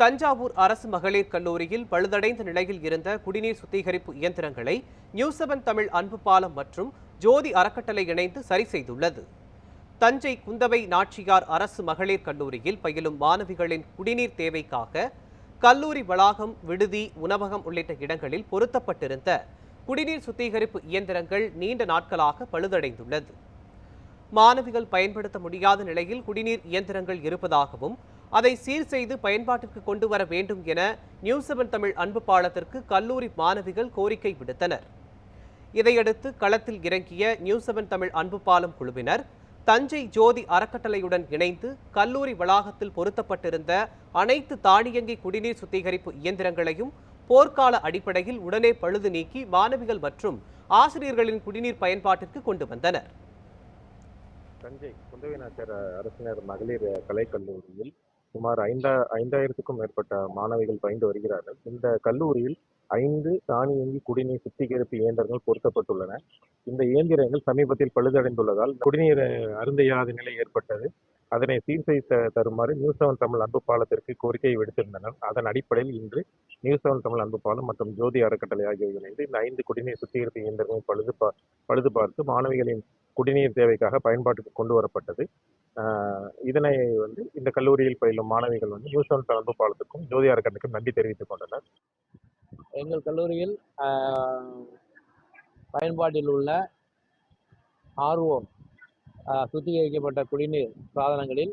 தஞ்சாவூர் அரசு மகளிர் கல்லூரியில் பழுதடைந்த நிலையில் இருந்த குடிநீர் சுத்திகரிப்பு இயந்திரங்களை நியூ செவன் தமிழ் அன்பு பாலம் மற்றும் ஜோதி அறக்கட்டளை இணைந்து சரி செய்துள்ளது. தஞ்சை குந்தவை நாச்சியார் அரசு மகளிர் கல்லூரியில் பயிலும் மாணவிகளின் குடிநீர் தேவைக்காக கல்லூரி வளாகம் விடுதி உணவகம் உள்ளிட்ட இடங்களில் பொருத்தப்பட்டிருந்த குடிநீர் சுத்திகரிப்பு இயந்திரங்கள் நீண்ட நாட்களாக பழுதடைந்துள்ளது. மாணவிகள் பயன்படுத்த முடியாத நிலையில் குடிநீர் இயந்திரங்கள் இருப்பதாகவும் அதை சீர் செய்து பயன்பாட்டிற்கு கொண்டு வர வேண்டும் என நியூ செவன் தமிழ் அன்பு பாலத்திற்கு கல்லூரி மாணவிகள் கோரிக்கை விடுத்தனர். இதையடுத்து களத்தில் இறங்கிய நியூ செவன் தமிழ் அன்பு பாலம் குழுவினர் தஞ்சை ஜோதி அறக்கட்டளையுடன் இணைந்து கல்லூரி வளாகத்தில் பொருத்தப்பட்டிருந்த அனைத்து தானியங்கி குடிநீர் சுத்திகரிப்பு இயந்திரங்களையும் போர்க்கால அடிப்படையில் உடனே பழுது நீக்கி மாணவிகள் மற்றும் ஆசிரியர்களின் குடிநீர் பயன்பாட்டிற்கு கொண்டு வந்தனர். தஞ்சை குந்தவிநாச்சர் அரசினர் மகளிர் கலைக்கல்லூரியில் சுமார் ஐந்தா ஐந்தாயிரத்துக்கும் மேற்பட்ட மாணவிகள் பயின்று வருகிறார்கள். இந்த கல்லூரியில் ஐந்து தானியங்கி குடிநீர் சுத்திகரிப்பு இயந்திரங்கள் பொருத்தப்பட்டுள்ளன. இந்த இயந்திரங்கள் சமீபத்தில் பழுதடைந்துள்ளதால் குடிநீர் அருந்தையாத நிலை ஏற்பட்டது. அதனை சீர் செய்து தருமாறு நியூ செவன் தமிழ் அன்பு பாலத்திற்கு கோரிக்கை விடுத்திருந்தனர். அதன் அடிப்படையில் இன்று நியூ செவன் தமிழ் அன்பு பாலம் மற்றும் ஜோதி அறக்கட்டளை ஆகியவை இணைந்து இந்த ஐந்து குடிநீர் சுத்திகரிப்பு இயந்திரங்களை பழுது பா பழுது பார்த்து மாணவிகளின் குடிநீர் தேவைக்காக பயன்பாட்டுக்கு கொண்டு வரப்பட்டது. இதனை வந்து இந்த கல்லூரியில் பயிலும் மாணவிகள் வந்து நியூ கலந்து பாலத்துக்கும் ஜோதியார் கண்ணுக்கும் நன்றி தெரிவித்துக் கொண்டனர். எங்கள் கல்லூரியில் பயன்பாட்டில் உள்ள ஆர்ஓ சுத்திகரிக்கப்பட்ட குடிநீர் சாதனங்களில்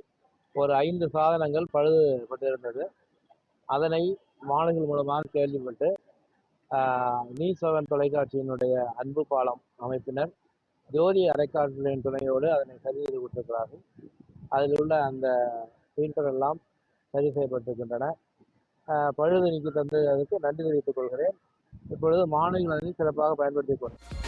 ஒரு ஐந்து சாதனங்கள் பழுதுபட்டிருந்தது. அதனை மாணவர்கள் மூலமாக கேள்விப்பட்டு நீ செவன் தொலைக்காட்சியினுடைய அன்பு பாலம் அமைப்பினர் ஜோதி அலைக்காட்சிகளின் துணையோடு அதனை சரி செய்து கொடுத்திருக்கிறார்கள். அதில் உள்ள அந்த பிரிண்டர் எல்லாம் சரி செய்யப்பட்டிருக்கின்றன. பழுது நீக்கி தந்ததுக்கு நன்றி தெரிவித்துக் கொள்கிறேன். இப்பொழுது மாநில சிறப்பாக பயன்படுத்திக் கொண்டேன்